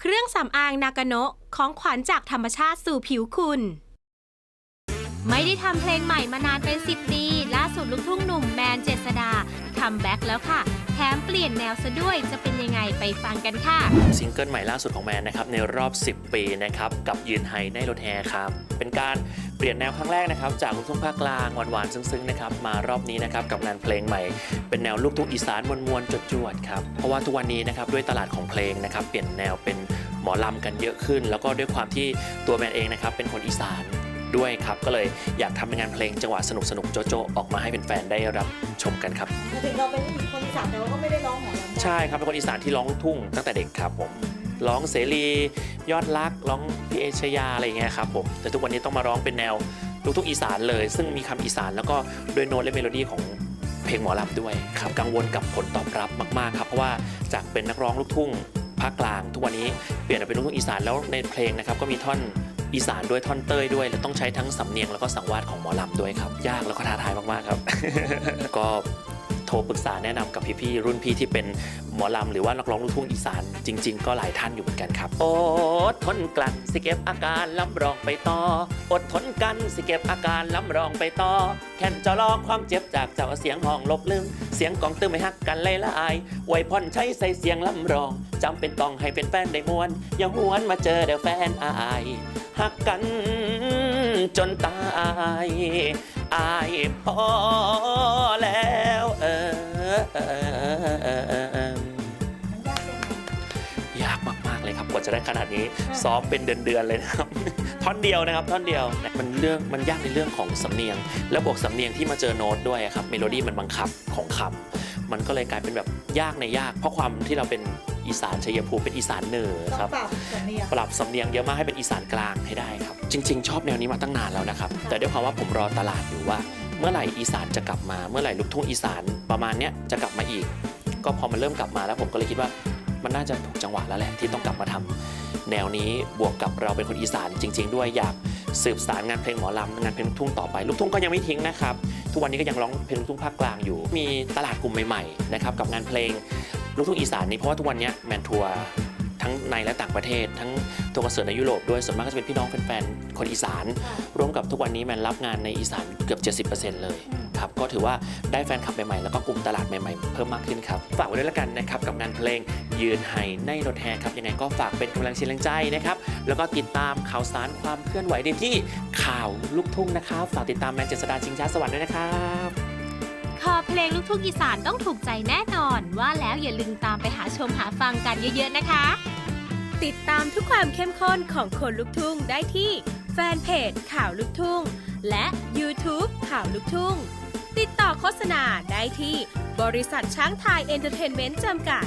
เครื่องสำอางนากาโนะของขวัญจากธรรมชาติสู่ผิวคุณ ไม่ได้ทำเพลงใหม่มานานเป็น 10 ปี ล่าสุดลูกทุ่งหนุ่มแมนเจษดาคัมแบ็กแล้วค่ะ แถมเปลี่ยนแนวซะด้วยจะเป็นยังไงไปฟังกันค่ะ ซิงเกิลใหม่ล่าสุดของแมนนะครับในรอบ 10 ปีนะครับกับยืนไฮในรถแฮครับ เป็นการ เปลี่ยนแนวครั้งแรกนะครับจากลูกทุ่งภาคกลางหวานๆซึ้งๆนะครับมารอบนี้นะครับกับงานเพลงใหม่ เป็นแนวลูกทุ่งอีสานมวลๆจวดๆครับเพราะว่าทุกวันนี้นะครับด้วยตลาดของเพลงนะครับเปลี่ยนแนวเป็นหมอลำกันเยอะขึ้น แล้วก็ด้วยความที่ตัวแมนเองนะครับเป็นคนอีสานด้วยครับก็เลยอยากทำเป็นงานเพลงจังหวะสนุกๆโจ๊ะๆออกมาให้เป็นแฟนๆได้รับชมกันครับถึงเราเป็นคนอีสานแต่ว่าก็ไม่ได้ร้องหมอลำใช่ครับเป็นคนอีสานที่ร้องลูกทุ่งตั้งแต่เด็กครับผม ร้องเสรียอดรักร้องพี่เอชยาอะไรอย่างเงี้ยครับผมแต่ทุกวันนี้ต้องมาร้องเป็นแนวลูกทุ่งอีสานเลย ซึ่งมีคำอีสานแล้วก็ด้วยโน้ตและเมโลดี้ของเพลงหมอลำด้วยครับกังวลกับผลตอบรับมากๆครับเพราะว่าจากเป็นนักร้องลูกทุ่งภาคกลาง ทุกวันนี้เปลี่ยนมาเป็นลูกทุ่งอีสานแล้วในเพลงนะครับก็มีท่อนอีสานด้วยท่อนเต้ยด้วยและต้องใช้ทั้งสำเนียงแล้วก็สังวาสของหมอลำด้วยครับ ยากแล้วก็ท้าทายมากๆครับ ก็ โทรปรึกษาแนะนำกับพี่ๆรุ่นพี่ที่เป็นหมอลำหรือว่านักร้องลูกทุ่งอีสานจริง ๆ ก็หลายท่านอยู่เหมือนกันครับ อดทนกลั้นสิเก็บอาการลำรองไปต่อ อดทนกันสิเก็บอาการลำรองไปต่อ แค่นจะรอความเจ็บจากเจ้าเสียงห้องลบลืมเสียงกองตื้มไม่ฮักกันเลยละอายไวยพรใช้ใส่เสียงลำรองจำเป็นต้องให้เป็นแฟนได้มวน อย่าหวนมาเจอเดี๋ยวแฟนอายหักกันจนตายอายพอากมากๆเลยครับกว่าจะได้ขนาดนี้ซ้อมเป็นเดือนๆเลยนะครับ ท่อนเดียวนะครับท่อนเดียวมันเรื่องมันยากในเรื่องของสำเนียง แล้วบวกสำเนียงที่มาเจอโน้ตด้วยครับเมโลดี้มันบังคับของคำมันก็เลยกลายเป็นแบบยากในยาก เพราะความที่เราเป็นอีสานชัยภูมิเป็นอีสานเหนือต้อครังบปรับสำเนียงปรับสำเนียงเยอะมากให้เป็นอีสานกลางให้ได้ครับ จริง ๆ ชอบแนวนี้มาตั้งนานแล้วนะครับ แต่ด้วยความว่าผมรอตลาดอยู่ว่า เมื่อไหร่อีสานจะกลับมาเมื่อไหร่ลูกทุ่งอีสานประมาณเนี้ยจะกลับมาอีก ก็พอมันเริ่มกลับมาแล้วผมก็เลยคิดว่า มันน่าจะถูกจังหวะแล้วแหละที่ต้องกลับมาทำแนวนี้บวกกับเราเป็นคนอีสานจริง ๆ ด้วยอยากสืบสารงานเพลงหมอลำงานเพลงลูกทุ่งต่อไปลูกทุ่งก็ยังไม่ทิ้งนะครับทุกวันนี้ก็ยังร้องเพลงลูกทุ่งภาคกลางอยู่ มีตลาดกลุ่มใหม่ๆนะครับกับงานเพลงลูกทุ่งอีสานนี้เพราะว่าทุกวันนี้แมนทัวร์ทั้งในและต่างประเทศ ทั้งตัวคอนเสิร์ตในยุโรปด้วยส่วนมากก็จะเป็นพี่น้องแฟนๆคนอีสาน ร่วมกับทุกวันนี้แมนรับงานในอีสานเกือบ 70%เลยครับก็ถือว่าได้แฟนคลับใหม่ๆ แล้วก็กลุ่มตลาดใหม่ๆ เพิ่มมากขึ้นครับ ฝากไว้ด้วยละกันนะครับ กับงานเพลง ยืนไห้ในรถแฮครับยังไงก็ฝากเป็นกำลังเชียร์แรงใจนะครับ แล้วก็ติดตามข่าวสารความเคลื่อนไหวได้ที่ข่าวลูกทุ่งนะครับ ฝากติดตามแมนเจษดาชิงช้าสวรรค์ด้วยนะครับคอเพลงลูกทุ่งอีสานต้องถูกใจแน่นอน ว่าแล้วอย่าลืมตามไปหาชมหาฟังกันเยอะๆนะคะ ติดตามทุกความเข้มข้นของคนลูกทุ่งได้ที่แฟนเพจข่าวลูกทุ่ง และ YouTube ข่าวลูกทุ่ง ติดต่อโฆษณาได้ที่บริษัทช้างไทยเอนเตอร์เทนเมนต์จำกัด